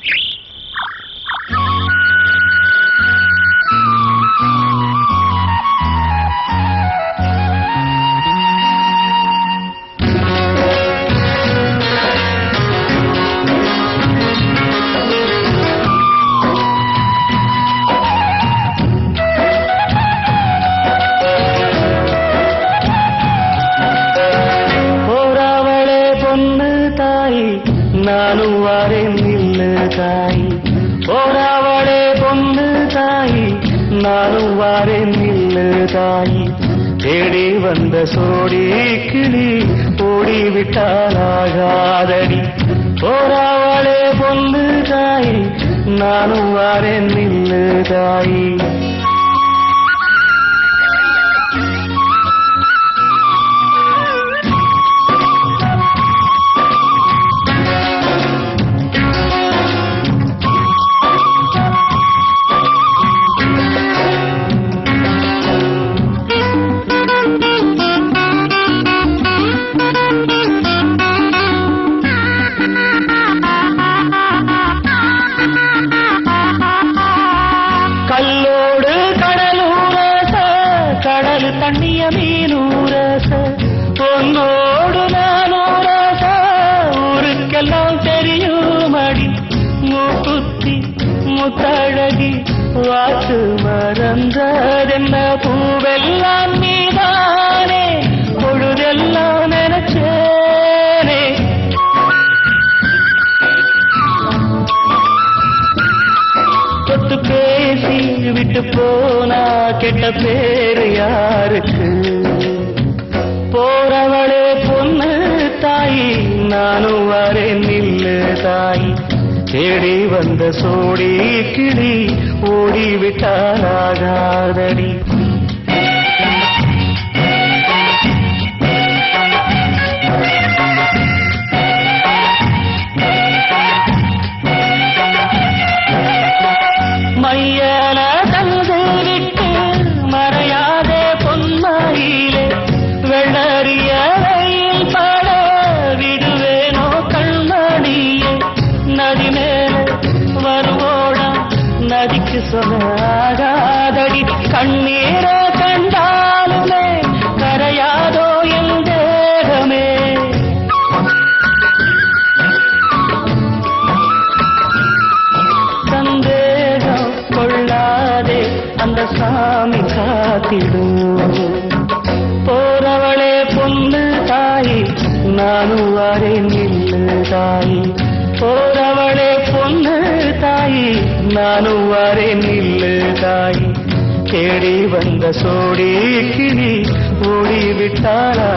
Yeah. சொன்னாலும் வாரேன் நில்லு தாய் தேடி வந்த சோடி கிளி ஓடி ஓடிவிட்டாலாகாதடி போறாவளே பொல்லு தாயி நானும் வாரேன் நில்லு தாயி ಕಣ್ಣಿಯ ಮೀನೂರಸ ഒന്നോടു നാനൂറാസ ഊരുക്കെല്ലാം തെരിയുമടി. മൂക്കുത്തി മുത്തഴകി വാക്ക് മറന്നതെന്ന പൂവെല്ലാം നീതാനേ പൊഴുതെല്ലാം നനച്ചേനെ. തൊട്ടു പേശി വിട്ടു പോനാ கெட்ட பேரு யாருக்கு? போறவளே பொண்ணு தாய் நானும் வரேன் நில்லு தாய். தேடி வந்த சோடி கிளி ஓடி சொல்லாதடி கண்ணீர கண்டாலுமே கரையாதோ என் தேகமே. சந்தேகம் கொள்ளாதே அந்த சாமி காத்திடும். போறவளே பொண்ணு தாய் நானும் வரேன் நில்லு தாய். போறவளே தாய் நானும் வரேன் நில்லு தாய். தேடி வந்த சோடி கிளி ஓடி விட்டாலாகாதடி